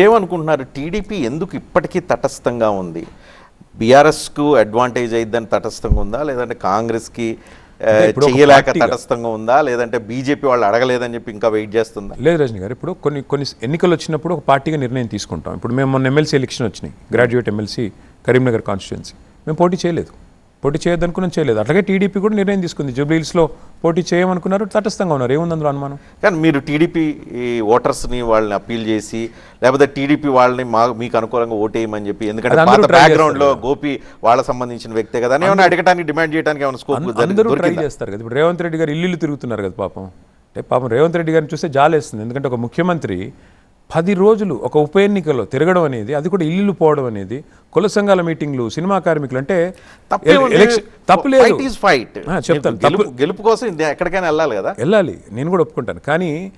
ఏమనుకుంటున్నారు? టీడీపీ ఎందుకు ఇప్పటికీ తటస్థంగా ఉంది? బీఆర్ఎస్కు అడ్వాంటేజ్ అయిద్దని తటస్థంగా ఉందా? లేదంటే కాంగ్రెస్కి పార్టీగా- తటస్థంగా ఉందా? లేదంటే బీజేపీ వాళ్ళు అడగలేదని చెప్పి ఇంకా వెయిట్ చేస్తుందా? లేదు రజనీ గారు ఇప్పుడు కొన్ని కొన్ని ఎన్నికలు వచ్చినప్పుడు ఒక పార్టీగా నిర్ణయం తీసుకుంటాం. ఇప్పుడు మేము మొన్న ఎమ్మెల్సీ ఎలక్షన్ వచ్చినాయి గ్రాడ్యుయేట్ ఎమ్మెల్సీ కరీంనగర్ కాన్స్టిట్యున్సీ మేము పోటీ చేయలేదు. పోటీ చేయొద్దనుకున్నాం చేయలేదు. అట్లాగే టీడీపీ కూడా నిర్ణయం తీసుకుంది. జూబ్లీహిల్స్లో పోటీ చేయమనుకున్నారు. తటస్థంగా ఉన్నారు. ఏముంది అందులో అనుమానం? కానీ మీరు టీడీపీ ఓటర్స్ని వాళ్ళని అప్పీల్ చేసి లేకపోతే టీడీపీ వాళ్ళని మా మీకు అనుకూలంగా ఓటేయమని చెప్పి ఎందుకంటే అది అందరూ పాత try బ్యాక్గ్రౌండ్లో చేస్తారు గోపి వాళ్ళ సంబంధించిన వ్యక్తే కదా ఏమైనా అడగడానికి డిమాండ్ చేయడానికి ఏమైనా స్కోప్ అందరూ ట్రై చేస్తారు కదా. ఇప్పుడు రేవంత్ రెడ్డి గారు ఇల్లు తిరుగుతున్నారు కదా పాపం. అంటే పాపం రేవంత్ రెడ్డి గారిని చూస్తే జాలేస్తుంది. ఎందుకంటే ఒక ముఖ్యమంత్రి పది రోజులు ఒక ఉప ఎన్నికలో తిరగడం అనేది అది కూడా ఇల్లు పోవడం అనేది కుల సంఘాల మీటింగ్లు సినిమా కార్మికులు అంటే చెప్తాను. గెలుపు కోసం ఎక్కడికైనా వెళ్ళాలి కదా? వెళ్ళాలి. నేను కూడా ఒప్పుకుంటాను. కానీ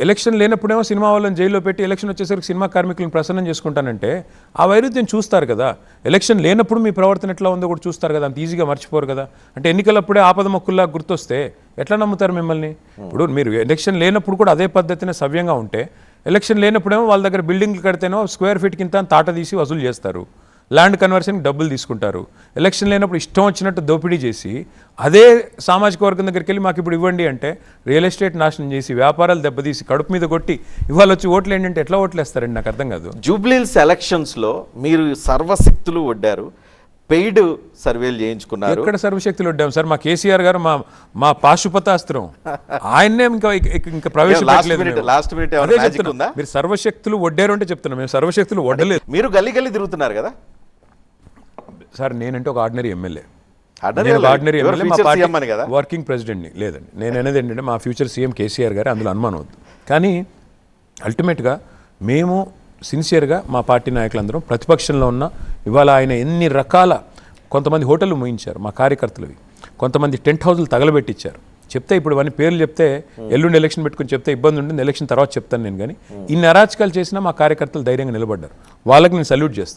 ఎలక్షన్ లేనప్పుడేమో సినిమా వాళ్ళని జైల్లో పెట్టి ఎలక్షన్ వచ్చేసరికి సినిమా కార్మికులను ప్రసన్నం చేసుకుంటానంటే ఆ వైరుధ్యం చూస్తారు కదా. ఎలక్షన్ లేనప్పుడు మీ ప్రవర్తన ఎట్లా ఉందో కూడా చూస్తారు కదా. అంత ఈజీగా మర్చిపోరు కదా. అంటే ఎన్నికలప్పుడే ఆపద మొక్కుల్లా గుర్తొస్తే ఎట్లా నమ్ముతారు మిమ్మల్ని? ఇప్పుడు మీరు ఎలక్షన్ లేనప్పుడు కూడా అదే పద్ధతిని సవ్యంగా ఉంటే ఎలక్షన్ లేనప్పుడేమో వాళ్ళ దగ్గర బిల్డింగ్లు కడితేనో స్క్వేర్ ఫీట్ కింద తాట తీసి వసూలు చేస్తారు. ల్యాండ్ కన్వర్షన్కి డబ్బులు తీసుకుంటారు. ఎలక్షన్ లేనప్పుడు ఇష్టం వచ్చినట్టు దోపిడీ చేసి అదే సామాజిక వర్గం దగ్గరికి వెళ్ళి మాకు ఇప్పుడు ఇవ్వండి అంటే రియల్ ఎస్టేట్ నాశనం చేసి వ్యాపారాలు దెబ్బతీసి కడుపు మీద కొట్టి ఇవాళ వచ్చి ఓట్లు ఏంటంటే ఎట్లా ఓట్లు వేస్తారండి నాకు అర్థం కాదు. జూబ్లీల్స్ ఎలక్షన్స్లో మీరు సర్వశక్తులు ఒడ్డారు పెయిడ్ సర్వేలు చేయించుకున్నారు. ఎక్కడ సర్వశక్తులు వడ్డాం సార్ మా కేసీఆర్ గారు మా మా పాశుపతాస్త్రం. ఆయన్నే ఇంకా ఇక- magic చెప్తున్నా. ఉందా? మీరు సర్వశక్తులు వడ్డారు అంటే చెప్తున్నాం. మేము సర్వశక్తులు వడ్డలేదు. మీరు గల్లీ గల్లీ తిరుగుతున్నారు కదా? సార్ నేనంటే ఒక ordinary MLA. Ordinary MLA? Working ప్రెసిడెంట్ని. లేదండి. నేను అనేది ఏంటంటే మా ఫ్యూచర్ సీఎం కేసీఆర్ గారు అందులో అనుమానం వద్దు. కానీ అల్టిమేట్గా మేము సిన్సియర్గా మా పార్టీ నాయకులందరం ప్రతిపక్షంలో ఉన్న ఇవాళ ఆయన ఎన్ని రకాల కొంతమంది హోటళ్ళు మూయించారు మా కార్యకర్తలవి. కొంతమంది టెంట్ హౌజులు తగలబెట్టించారు చెప్తే ఇప్పుడు అవన్నీ పేర్లు చెప్తే ఎల్లుండి ఎలక్షన్ పెట్టుకుని చెప్తే ఇబ్బంది ఉంటుంది ఎలక్షన్ తర్వాత చెప్తాను నేను కానీ ఇన్ని అరాచకాలు చేసినా మా కార్యకర్తలు ధైర్యంగా నిలబడ్డారు. వాళ్ళకి నేను సల్యూట్ చేస్తాను